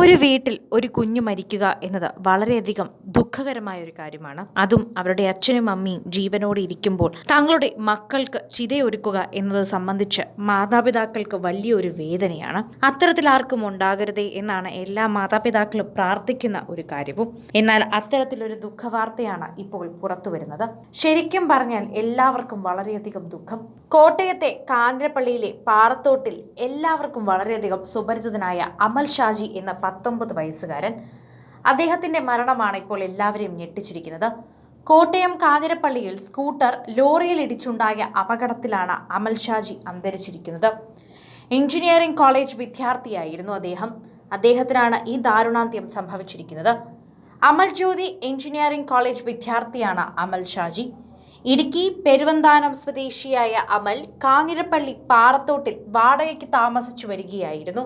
ഒരു വീട്ടിൽ ഒരു കുഞ്ഞു മരിക്കുക എന്നത് വളരെയധികം ദുഃഖകരമായ ഒരു കാര്യമാണ്. അതും അവരുടെ അച്ഛനും അമ്മയും ജീവനോടെ ഇരിക്കുമ്പോൾ തങ്ങളുടെ മക്കൾക്ക് ചിതയൊരുക്കുക എന്നത് സംബന്ധിച്ച് മാതാപിതാക്കൾക്ക് വലിയൊരു വേദനയാണ്. അത്തരത്തിൽ ആർക്കും ഉണ്ടാകരുതേ എന്നാണ് എല്ലാ മാതാപിതാക്കളും പ്രാർത്ഥിക്കുന്ന ഒരു കാര്യവും. എന്നാൽ അത്തരത്തിലൊരു ദുഃഖവാർത്തയാണ് ഇപ്പോൾ പുറത്തു വരുന്നത്. ശരിക്കും പറഞ്ഞാൽ എല്ലാവർക്കും വളരെയധികം ദുഃഖം. കോട്ടയത്തെ കാഞ്ഞിരപ്പള്ളിയിലെ പാറത്തോട്ടിൽ എല്ലാവർക്കും വളരെയധികം സുപരിചിതനായ അമൽ ഷാജി എന്ന പത്തൊമ്പത് വയസ്സുകാരൻ. അദ്ദേഹത്തിന്റെ മരണമാണ് ഇപ്പോൾ എല്ലാവരെയും ഞെട്ടിച്ചിരിക്കുന്നത്. കോട്ടയം കാഞ്ഞിരപ്പള്ളിയിൽ സ്കൂട്ടർ ലോറിയിൽ ഇടിച്ചുണ്ടായ അപകടത്തിലാണ് അമൽ ഷാജി അന്തരിച്ചിരിക്കുന്നത്. എഞ്ചിനീയറിംഗ് കോളേജ് വിദ്യാർത്ഥിയായിരുന്നു അദ്ദേഹം. അദ്ദേഹത്തിനാണ് ഈ ദാരുണാന്ത്യം സംഭവിച്ചിരിക്കുന്നത്. അമൽ ജ്യോതി എഞ്ചിനീയറിംഗ് കോളേജ് വിദ്യാർത്ഥിയാണ് അമൽ ഷാജി. ഇടുക്കി പെരുവന്താനം സ്വദേശിയായ അമൽ കാഞ്ഞിരപ്പള്ളി പാറത്തോട്ടിൽ വാടകയ്ക്ക് താമസിച്ചു വരികയായിരുന്നു.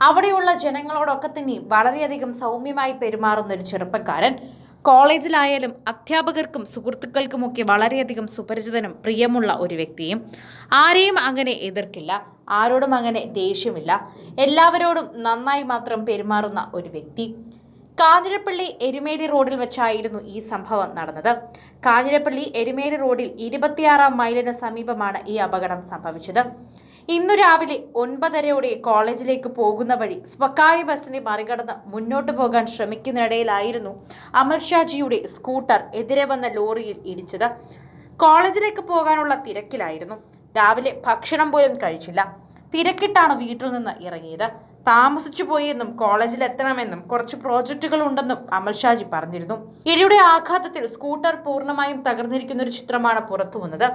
അവിടെയുള്ള ജനങ്ങളോടൊക്കെ തന്നെ വളരെയധികം സൗമ്യമായി പെരുമാറുന്ന ഒരു ചെറുപ്പക്കാരൻ. കോളേജിലായാലും അധ്യാപകർക്കും സുഹൃത്തുക്കൾക്കുമൊക്കെ വളരെയധികം സുപരിചിതനും പ്രിയമുള്ള ഒരു വ്യക്തിയും. ആരെയും അങ്ങനെ എതിർക്കില്ല. ആരോടും അങ്ങനെ ദേഷ്യമില്ല. എല്ലാവരോടും നന്നായി മാത്രം പെരുമാറുന്ന ഒരു വ്യക്തി. കാഞ്ഞിരപ്പള്ളി എരുമേലി റോഡിൽ വെച്ചായിരുന്നു ഈ സംഭവം നടന്നത്. കാഞ്ഞിരപ്പള്ളി എരുമേലി റോഡിൽ ഇരുപത്തിയാറാം മൈലിന് സമീപമാണ് ഈ അപകടം സംഭവിച്ചത്. ഇന്നു രാവിലെ ഒൻപതരയോടെ കോളേജിലേക്ക് പോകുന്ന വഴി സ്വകാര്യ ബസ്സിനെ മറികടന്ന് മുന്നോട്ട് പോകാൻ ശ്രമിക്കുന്നതിനിടയിലായിരുന്നു അമർ ഷാജിയുടെ സ്കൂട്ടർ എതിരെ വന്ന ലോറിയിൽ ഇടിച്ചത്. കോളേജിലേക്ക് പോകാനുള്ള തിരക്കിലായിരുന്നു. രാവിലെ ഭക്ഷണം പോലും കഴിച്ചില്ല. തിരക്കിട്ടാണ് വീട്ടിൽ നിന്ന് ഇറങ്ങിയത്. താമസിച്ചു പോയെന്നും കോളേജിൽ എത്തണമെന്നും കുറച്ച് പ്രോജക്റ്റുകൾ ഉണ്ടെന്നും അമൽ ഷാജി പറഞ്ഞിരുന്നു. ഇടിയുടെ ആഘാതത്തിൽ സ്കൂട്ടർ പൂർണമായും തകർന്നിരിക്കുന്ന ഒരു ചിത്രമാണ് പുറത്തു വന്നത്.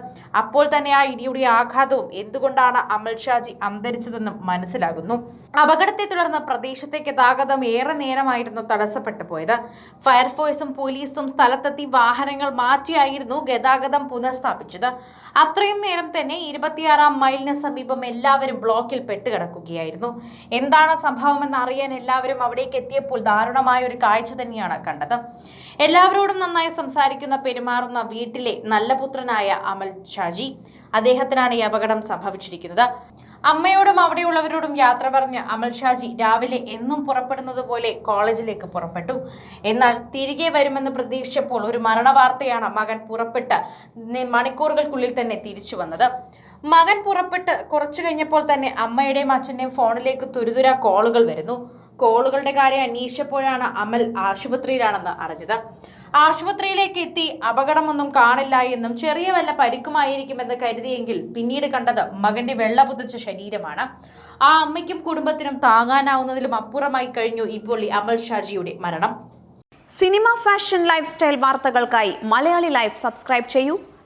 അപ്പോൾ തന്നെ ആ ഇടിയുടെ ആഘാതവും എന്തുകൊണ്ടാണ് അമൽ ഷാജി അന്തരിച്ചതെന്നും മനസ്സിലാകുന്നു. അപകടത്തെ തുടർന്ന് പ്രദേശത്തെ ഗതാഗതം ഏറെ നേരമായിരുന്നു തടസ്സപ്പെട്ടു പോയത്. ഫയർഫോഴ്സും പോലീസും സ്ഥലത്തെത്തി വാഹനങ്ങൾ മാറ്റിയായിരുന്നു ഗതാഗതം പുനഃസ്ഥാപിച്ചത്. അത്രയും നേരം തന്നെ ഇരുപത്തിയാറാം മൈലിന് സമീപം എല്ലാവരും ബ്ലോക്കിൽ പെട്ടുകിടക്കുകയായിരുന്നു. എന്താണ് സംഭവമെന്ന് അറിയാൻ എല്ലാവരും അവിടേക്ക് എത്തിയപ്പോൾ ദാരുണമായ ഒരു കാഴ്ച തന്നെയാണ് കണ്ടത്. എല്ലാവരോടും നന്നായി സംസാരിക്കുന്ന പെരുമാറുന്ന വീട്ടിലെ നല്ല പുത്രനായ അമൽ ഷാജി അദ്ദേഹത്തിനാണ് ഈ അപകടം സംഭവിച്ചിരിക്കുന്നത്. അമ്മയോടും അവിടെയുള്ളവരോടും യാത്ര പറഞ്ഞ് അമൽ ഷാജി രാവിലെ എന്നും പുറപ്പെടുന്നത് പോലെ കോളേജിലേക്ക് പുറപ്പെട്ടു. എന്നാൽ തിരികെ വരുമെന്ന് പ്രതീക്ഷിച്ചപ്പോൾ ഒരു മരണവാർത്തയാണ് മകൻ പുറപ്പെട്ട് മണിക്കൂറുകൾക്കുള്ളിൽ തന്നെ തിരിച്ചു വന്നത്. മകൻ പുറപ്പെട്ട് കുറച്ചു കഴിഞ്ഞപ്പോൾ തന്നെ അമ്മയുടെയും അച്ഛന്റെയും ഫോണിലേക്ക് തുരുതുര കോളുകൾ വരുന്നു. കോളുകളുടെ കാര്യം അന്വേഷിച്ചപ്പോഴാണ് അമൽ ആശുപത്രിയിലാണെന്ന് അറിഞ്ഞത്. ആശുപത്രിയിലേക്ക് എത്തി അപകടമൊന്നും കാണില്ല എന്നും ചെറിയ വല്ല പരിക്കുമായിരിക്കുമെന്ന് കരുതിയെങ്കിൽ പിന്നീട് കണ്ടത് മകന്റെ വെള്ളപുതച്ച ശരീരമാണ്. ആ അമ്മയ്ക്കും കുടുംബത്തിനും താങ്ങാനാവുന്നതിലും അപ്പുറമായി കഴിഞ്ഞു ഇപ്പോൾ ഈ അമൽ ഷാജിയുടെ മരണം. സിനിമ ഫാഷൻ ലൈഫ് സ്റ്റൈൽ വാർത്തകൾക്കായി മലയാളി ലൈഫ് സബ്സ്ക്രൈബ് ചെയ്യൂ.